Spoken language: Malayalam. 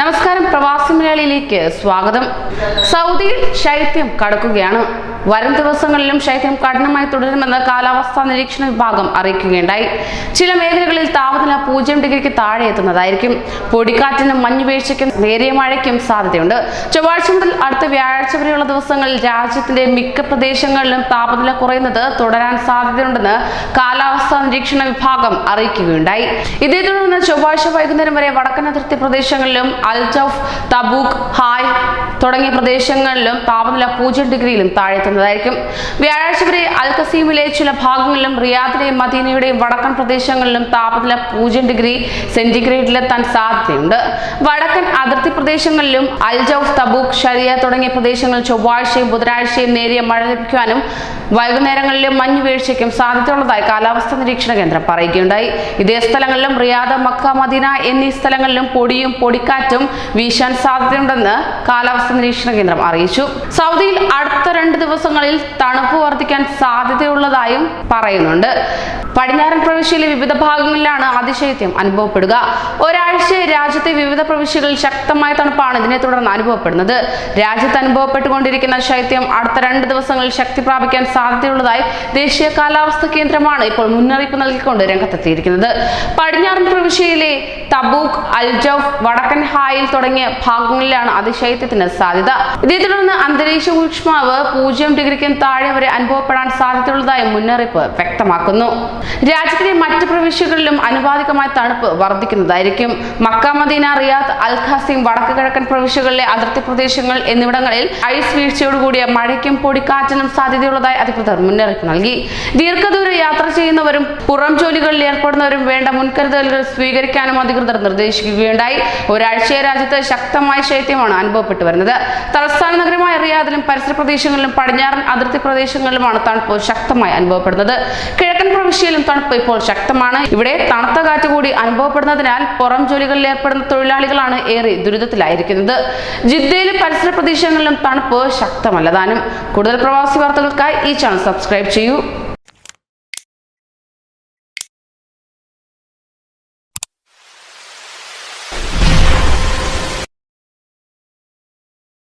നമസ്കാരം പ്രവാസി മലയാളിയിലേക്ക് സ്വാഗതം. സൗദിയിൽ ശൈത്യം കടക്കുകയാണ്. വരും ദിവസങ്ങളിലും ശൈത്യം കഠിനമായി തുടരുമെന്ന് കാലാവസ്ഥാ നിരീക്ഷണ വിഭാഗം അറിയിക്കുകയുണ്ടായി. ചില മേഖലകളിൽ താപനില പൂജ്യം ഡിഗ്രിക്ക് താഴെ എത്തുന്നതായിരിക്കും. പൊടിക്കാറ്റിനും മഞ്ഞുവീഴ്ചയ്ക്കും നേരിയ മഴയ്ക്കും സാധ്യതയുണ്ട്. ചൊവ്വാഴ്ച മുതൽ അടുത്ത വ്യാഴാഴ്ച വരെയുള്ള ദിവസങ്ങളിൽ രാജ്യത്തിന്റെ മിക്ക പ്രദേശങ്ങളിലും താപനില കുറയുന്നത് തുടരാൻ സാധ്യതയുണ്ടെന്ന് കാലാവസ്ഥാ നിരീക്ഷണ വിഭാഗം അറിയിക്കുകയുണ്ടായി. ഇതേ തുടർന്ന് ചൊവ്വാഴ്ച വൈകുന്നേരം വരെ വടക്കൻ അതിർത്തി പ്രദേശങ്ങളിലും അൽജൌഫ് തബൂക്ക് ഹായ് തുടങ്ങിയ പ്രദേശങ്ങളിലും താപനില പൂജ്യം ഡിഗ്രിയിലും താഴെത്തുന്നതായിരിക്കും വ്യാഴാഴ്ച വരെ അൽക്കസീമിലെ ചില ഭാഗങ്ങളിലും റിയാദിലെയും മദീനയുടെയും വടക്കൻ പ്രദേശങ്ങളിലും താപനില പൂജ്യം ഡിഗ്രി സെന്റിഗ്രേഡിലെത്താൻ സാധ്യതയുണ്ട്. വടക്കൻ അതിർത്തി പ്രദേശങ്ങളിലും അൽജൌഫ് തബൂക്ക് ഷരിയ തുടങ്ങിയ പ്രദേശങ്ങളിൽ ചൊവ്വാഴ്ചയും ബുധനാഴ്ചയും നേരിയ മഴ ലഭിക്കുവാനും വൈകുന്നേരങ്ങളിലും മഞ്ഞ് വീഴ്ചയ്ക്കും സാധ്യതയുള്ളതായി കാലാവസ്ഥാ നിരീക്ഷണ കേന്ദ്രം പറയുകയുണ്ടായി. ഇതേ സ്ഥലങ്ങളിലും റിയാദ് മക്ക മദീന എന്നീ സ്ഥലങ്ങളിലും പൊടിയും പൊടിക്കാറ്റും വീശാൻ സാധ്യതയുണ്ടെന്ന് കാലാവസ്ഥാ നിരീക്ഷണ കേന്ദ്രം അറിയിച്ചു. സൗദിയിൽ അടുത്ത രണ്ട് ദിവസങ്ങളിൽ തണുപ്പ് വർദ്ധിക്കാൻ സാധ്യതയുള്ളതായും പറയുന്നുണ്ട്. പടിഞ്ഞാറൻ പ്രവിശ്യയിലെ വിവിധ ഭാഗങ്ങളിലാണ് അതിശൈത്യം അനുഭവപ്പെടുക. ഒരാഴ്ച രാജ്യത്തെ വിവിധ പ്രവിശ്യകളിൽ ശക്തമായ തണുപ്പാണ് ഇതിനെ തുടർന്ന് അനുഭവപ്പെടുന്നത്. രാജ്യത്ത് അനുഭവപ്പെട്ടുകൊണ്ടിരിക്കുന്ന ശൈത്യം അടുത്ത രണ്ട് ദിവസങ്ങളിൽ ശക്തി പ്രാപിക്കാൻ സാധ്യതയുള്ളതായി ദേശീയ കാലാവസ്ഥാ കേന്ദ്രമാണ് ഇപ്പോൾ മുന്നറിയിപ്പ് നൽകിക്കൊണ്ട് രംഗത്തെത്തിയിരിക്കുന്നത്. പടിഞ്ഞാറൻ പ്രവിശ്യയിലെ തബൂക്ക് അൽജഫ് വടക്കൻ ഹായിൽ തുടങ്ങിയ ഭാഗങ്ങളിലാണ് അതിശൈത്യത്തിന് സാധ്യത. ഇതേ തുടർന്ന് അന്തരീക്ഷ ഊഷ്മാവ് പൂജ്യം ഡിഗ്രിക്കും താഴെ വരെ അനുഭവപ്പെടാൻ സാധ്യതയുള്ളതായി മുന്നറിയിപ്പ് വ്യക്തമാക്കുന്നു. രാജ്യത്തിലെ മറ്റ് പ്രവിശ്യകളിലും അനുപാതികമായ തണുപ്പ് വർദ്ധിക്കുന്നതായിരിക്കും. Mecca Medina Riyadh Al Qassim വടക്ക് കിഴക്കൻ പ്രവിശ്യകളിലെ അതിർത്തി പ്രദേശങ്ങൾ എന്നിവിടങ്ങളിൽ ഐസ് വീഴ്ചയോടുകൂടിയ മഴയ്ക്കും പൊടിക്കാറ്റിനും സാധ്യതയുള്ളതായി അധികൃതർ മുന്നറിയിപ്പ് നൽകി. ദീർഘദൂര യാത്ര ചെയ്യുന്നവരും പുറം ജോലികളിൽ ഏർപ്പെടുന്നവരും വേണ്ട മുൻകരുതലുകൾ സ്വീകരിക്കാനും അധികൃതർ നിർദ്ദേശിക്കുകയുണ്ടായി. ഒരാഴ്ചയെ രാജ്യത്ത് ശക്തമായ ശൈത്യമാണ് അനുഭവപ്പെട്ടു വരുന്നത്. തലസ്ഥാന നഗരമായ റിയാദിലും പരിസര പ്രദേശങ്ങളിലും പടിഞ്ഞാറൻ അതിർത്തി പ്രദേശങ്ങളിലുമാണ് തണുപ്പ് ശക്തമായി അനുഭവപ്പെടുന്നത്. കിഴക്കൻ പ്രവിശ്യയിലും തണുപ്പ് ഇപ്പോൾ ശക്തമാണ്. ഇവിടെ തണുത്ത കാറ്റ് കൂടി അനുഭവപ്പെടുന്നതിനാൽ പുറം ജോലികളിൽ ഏർപ്പെടുന്ന തൊഴിലാളികളാണ് ഏറെ ദുരിതത്തിലായിരിക്കുന്നത്. ജിദ്ദയിലും പരിസര പ്രദേശങ്ങളിലും തണുപ്പ് ശക്തമല്ല താനും കൂടുതൽ പ്രവാസി വാർത്തകൾക്കായി ഈ ചാനൽ സബ്സ്ക്രൈബ് ചെയ്യൂ.